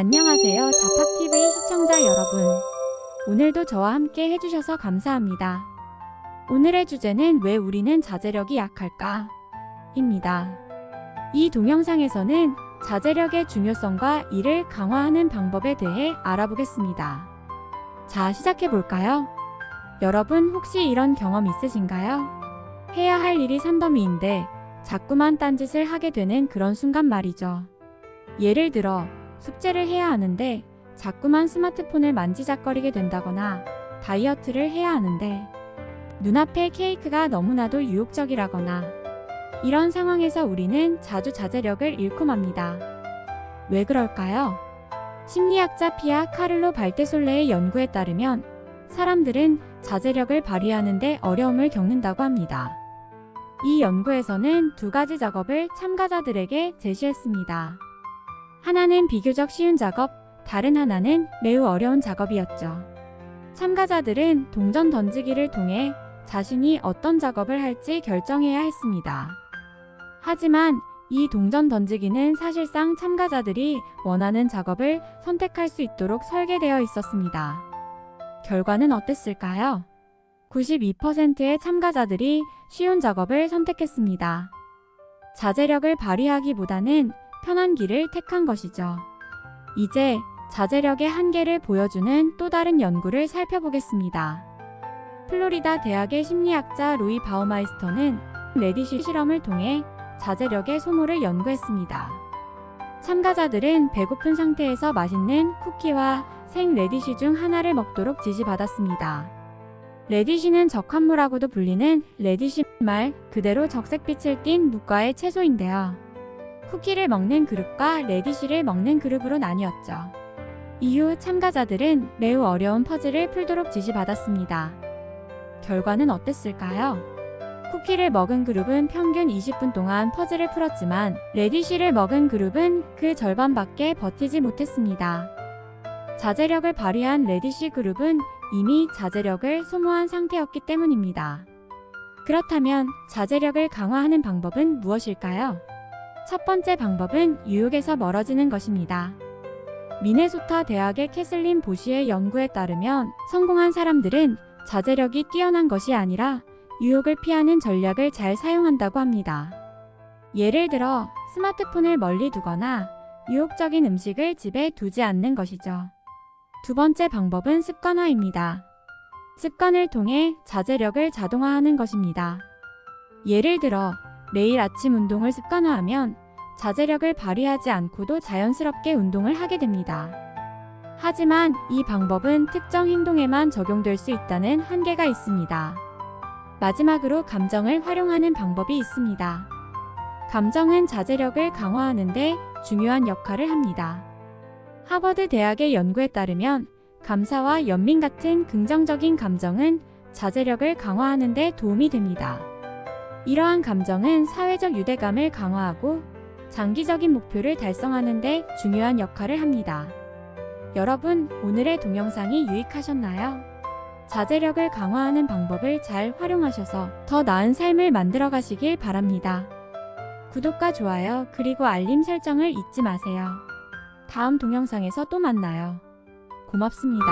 안녕하세요. 자팍TV 시청자 여러분. 오늘도 저와 함께 해주셔서 감사합니다. 오늘의 주제는 왜 우리는 자제력이 약할까? 입니다. 이 동영상에서는 자제력의 중요성과 이를 강화하는 방법에 대해 알아보겠습니다. 자, 시작해 볼까요? 여러분 혹시 이런 경험 있으신가요? 해야 할 일이 산더미인데 자꾸만 딴짓을 하게 되는 그런 순간 말이죠. 예를 들어 숙제를 해야 하는데 자꾸만 스마트폰을 만지작거리게 된다거나 다이어트를 해야 하는데 눈앞에 케이크가 너무나도 유혹적이라거나 이런 상황에서 우리는 자주 자제력을 잃고 맙니다. 왜 그럴까요? 심리학자 피아 카를로 발테솔레의 연구에 따르면 사람들은 자제력을 발휘하는데 어려움을 겪는다고 합니다. 이 연구에서는 두 가지 작업을 참가자들에게 제시했습니다. 하나는 비교적 쉬운 작업, 다른 하나는 매우 어려운 작업이었죠. 참가자들은 동전 던지기를 통해 자신이 어떤 작업을 할지 결정해야 했습니다. 하지만 이 동전 던지기는 사실상 참가자들이 원하는 작업을 선택할 수 있도록 설계되어 있었습니다. 결과는 어땠을까요? 92%의 참가자들이 쉬운 작업을 선택했습니다. 자제력을 발휘하기보다는 편한 길을 택한 것이죠. 이제 자제력의 한계를 보여주는 또 다른 연구를 살펴보겠습니다. 플로리다 대학의 심리학자 로이 바우마이스터는 레디시 실험을 통해 자제력의 소모를 연구했습니다. 참가자들은 배고픈 상태에서 맛있는 쿠키와 생 레디시 중 하나를 먹도록 지시받았습니다. 레디시는 적합무라고도 불리는 레디시 말 그대로 적색빛을 띤 무과의 채소인데요. 쿠키를 먹는 그룹과 레디시를 먹는 그룹으로 나뉘었죠. 이후 참가자들은 매우 어려운 퍼즐을 풀도록 지시받았습니다. 결과는 어땠을까요? 쿠키를 먹은 그룹은 평균 20분 동안 퍼즐을 풀었지만 레디시를 먹은 그룹은 그 절반밖에 버티지 못했습니다. 자제력을 발휘한 레디시 그룹은 이미 자제력을 소모한 상태였기 때문입니다. 그렇다면 자제력을 강화하는 방법은 무엇일까요? 첫 번째 방법은 유혹에서 멀어지는 것입니다. 미네소타 대학의 캐슬린 보시의 연구에 따르면 성공한 사람들은 자제력이 뛰어난 것이 아니라 유혹을 피하는 전략을 잘 사용한다고 합니다. 예를 들어 스마트폰을 멀리 두거나 유혹적인 음식을 집에 두지 않는 것이죠. 두 번째 방법은 습관화입니다. 습관을 통해 자제력을 자동화하는 것입니다. 예를 들어 매일 아침 운동을 습관화하면 자제력을 발휘하지 않고도 자연스럽게 운동을 하게 됩니다. 하지만 이 방법은 특정 행동에만 적용될 수 있다는 한계가 있습니다. 마지막으로 감정을 활용하는 방법이 있습니다. 감정은 자제력을 강화하는 데 중요한 역할을 합니다. 하버드 대학의 연구에 따르면 감사와 연민 같은 긍정적인 감정은 자제력을 강화하는 데 도움이 됩니다. 이러한 감정은 사회적 유대감을 강화하고 장기적인 목표를 달성하는 데 중요한 역할을 합니다. 여러분, 오늘의 동영상이 유익하셨나요? 자제력을 강화하는 방법을 잘 활용하셔서 더 나은 삶을 만들어 가시길 바랍니다. 구독과 좋아요, 그리고 알림 설정을 잊지 마세요. 다음 동영상에서 또 만나요. 고맙습니다.